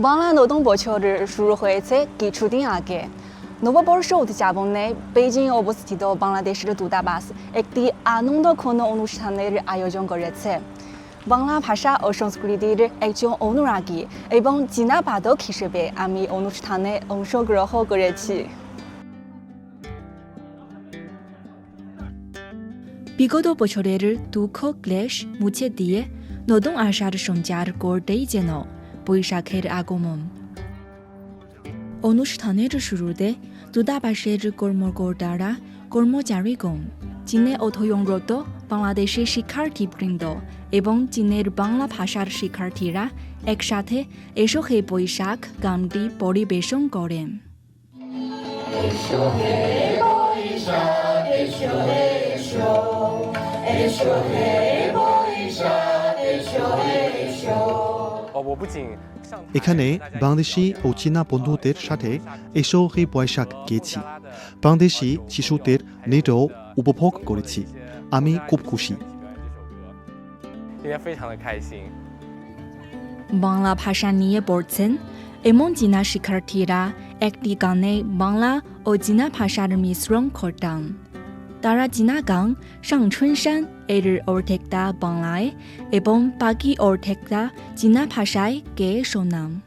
বাংলা নতুন বছরের শুরু হয়েছে কিছুদিন আগে নববর্ষ উদযাপনে বেজিং অবস্থিত বাংলাদেশের দূতাবাস একটি আনন্দঘন অনুষ্ঠানের আয়োজন করেছে বাংলা ভাষা ও সংস্কৃতির একজন অনুরাগী এবং চীনা বাদক হিসেবে আমি অনুষ্ঠানে অংশগ্রহণ করেছি বিগত বছরের দুঃখ ক্লেশ মুছে দিয়ে নতুন আশার সঞ্চার করতেই যেন বৈশাখের আগমন। অনুষ্ঠানের শুরুতে দূতাবাসের কর্মকর্তারা কর্মচারীগণ চীনে অধ্যয়নরত বাংলাদেশের শিক্ষার্থীবৃন্দ এবং চীনের বাংলা ভাষার শিক্ষার্থীরা একসাথে এসো হে বৈশাখ গানটি পরিবেশন করেন। এখানে বাংলাদেশি ও চীনা বন্ধুদের সাথে এসোহে বৈশাখ গিয়েছি। বাংলাদেশি শিশুদের নেটও উপভোগ করেছি। আমি খুব খুশি। বাংলা ভাষা নিয়ে পড়ছেন এমন চীনা শিক্ষার্থীরা একটি গানে বাংলা ও চীনা ভাষার মিশ্রণ ঘটান। Dara Jina Gang, Shang Eder Ortegda Bang Lai, Ebon Bagi Ortegda, Jina Pashai, Ge Shonam.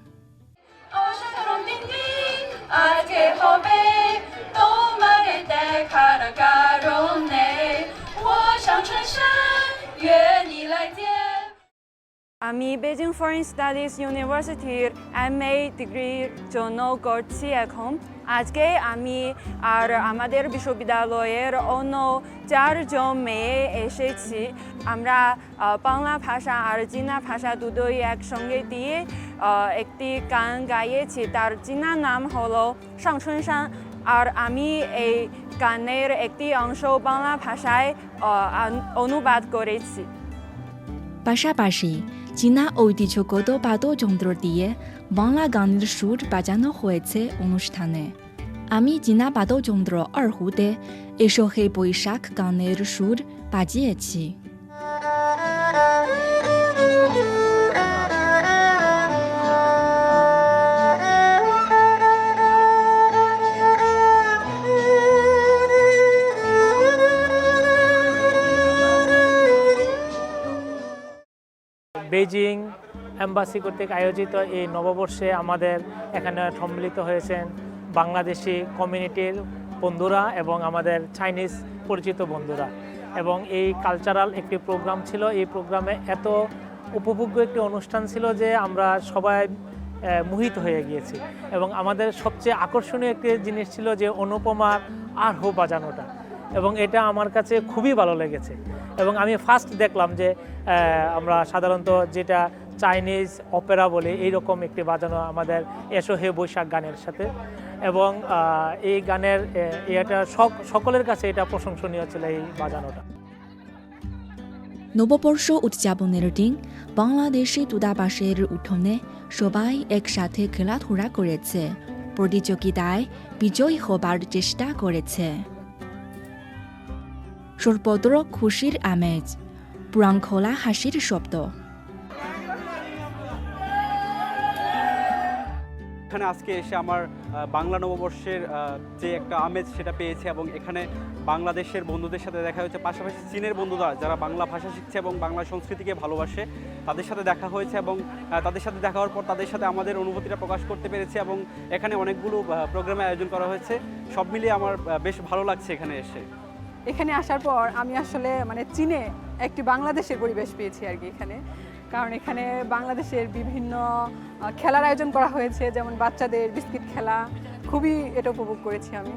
Ami Beijing Foreign Studies University. M A ডিগ্রির জন্য করছি এখন। আজকে আমি আর আমাদের বিশ্ববিদ্যালয়ের অন্য চারজন মেয়ে এসেছি। আমরা বাংলা ভাষা আর চীনা ভাষা দুটোই একসঙ্গে দিয়ে একটি গান গাইয়েছি। তার চীনা নাম হলো সাংচুনশান আর আমি এই গানের একটি অংশ বাংলা ভাষায় অনুবাদ করেছি। পাশাপাশি চীনা ঐতিহ্যগত বাদ্যযন্ত্র দিয়ে বাংলা গানের সুর বাজানো হয়েছে অনুষ্ঠানে। আমি চীনা বাদ্যযন্ত্র আরহুতে এসো হে বৈশাখ গানের সুর বাজিয়েছি। বেজিং অ্যাম্বাসি কর্তৃক আয়োজিত এই নববর্ষে আমাদের এখানে সম্মিলিত হয়েছেন বাংলাদেশি কমিউনিটির বন্ধুরা এবং আমাদের চাইনিজ পরিচিত বন্ধুরা। এবং এই কালচারাল একটি প্রোগ্রাম ছিল। এই প্রোগ্রামে এত উপভোগ্য একটি অনুষ্ঠান ছিল যে আমরা সবাই মোহিত হয়ে গিয়েছি। এবং আমাদের সবচেয়ে আকর্ষণীয় একটি জিনিস ছিল যে অনুপমার আরহো বাজানোটা। এবং এটা আমার কাছে খুবই ভালো লেগেছে। এবং আমি ফার্স্ট দেখলাম যে আমরা সাধারণত যেটা চাইনিজ অপেরা বলি এইরকম একটি বাজানো আমাদের এসো হে বৈশাখ গানের সাথে। এবং এই গানের এটা সকলের কাছে এটা প্রশংসনীয় ছিল এই বাজানোটা। নববর্ষ উদযাপনের দিন বাংলাদেশি দূতাবাসের উঠোনে সবাই একসাথে খেলাধুলা করেছে। প্রতিযোগিতায় বিজয়ী হবার চেষ্টা করেছে। সর্বত্র খুশির আমেজ পুরাংখোলা হাসির শব্দ। এখানে আজকে এসে আমার বাংলা নববর্ষের যে একটা আমেজ সেটা পেয়েছে এবং এখানে বাংলাদেশের বন্ধুদের সাথে দেখা হয়েছে, পাশাপাশি চীনের বন্ধুরা যারা বাংলা ভাষা শিখছে এবং বাংলা সংস্কৃতিকে ভালোবাসে, তাদের সাথে দেখা হয়েছে এবং তাদের সাথে দেখা হওয়ার পর তাদের সাথে আমাদের অনুভূতিটা প্রকাশ করতে পেরেছি এবং এখানে অনেকগুলো প্রোগ্রামে আয়োজন করা হয়েছে। সব মিলিয়ে আমার বেশ ভালো লাগছে এখানে এসে। এখানে আসার পর আমি আসলে মানে চীনে একটি বাংলাদেশের পরিবেশ পেয়েছি আর কি এখানে। কারণ এখানে বাংলাদেশের বিভিন্ন খেলার আয়োজন করা হয়েছে, যেমন বাচ্চাদের বিস্কিট খেলা, খুবই এটা উপভোগ করেছি আমি।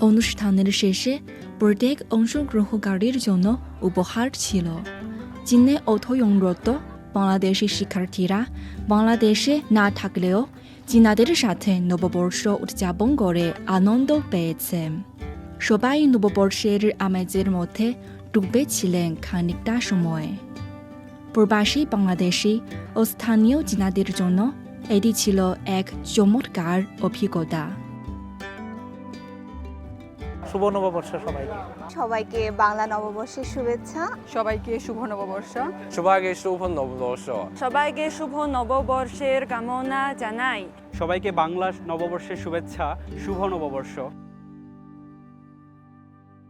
অনুষ্ঠানের শেষে প্রত্যেক অংশগ্রহণকারীর জন্য উপহার ছিল। চীনে অধ্যয়নরত বাংলাদেশি শিক্ষার্থীরা বাংলাদেশে না থাকলেও চীনাদের সাথে নববর্ষ উদযাপন করে আনন্দ পেয়েছে। সবাই নববর্ষের আমেজের মধ্যে ডুবে ছিলেন খানিকটা সময়। প্রবাসী বাংলাদেশি ও স্থানীয় চীনাদের জন্য এটি ছিল এক চমৎকার অভিজ্ঞতা। শুভ নববর্ষ সবাইকে। সবাইকে বাংলা নববর্ষের শুভেচ্ছা। সবাইকে শুভ নববর্ষ। সবাইকে শুভ নববর্ষ। সবাইকে শুভ নববর্ষের কামনা জানাই। সবাইকে বাংলা নববর্ষের শুভেচ্ছা শুভ নববর্ষ।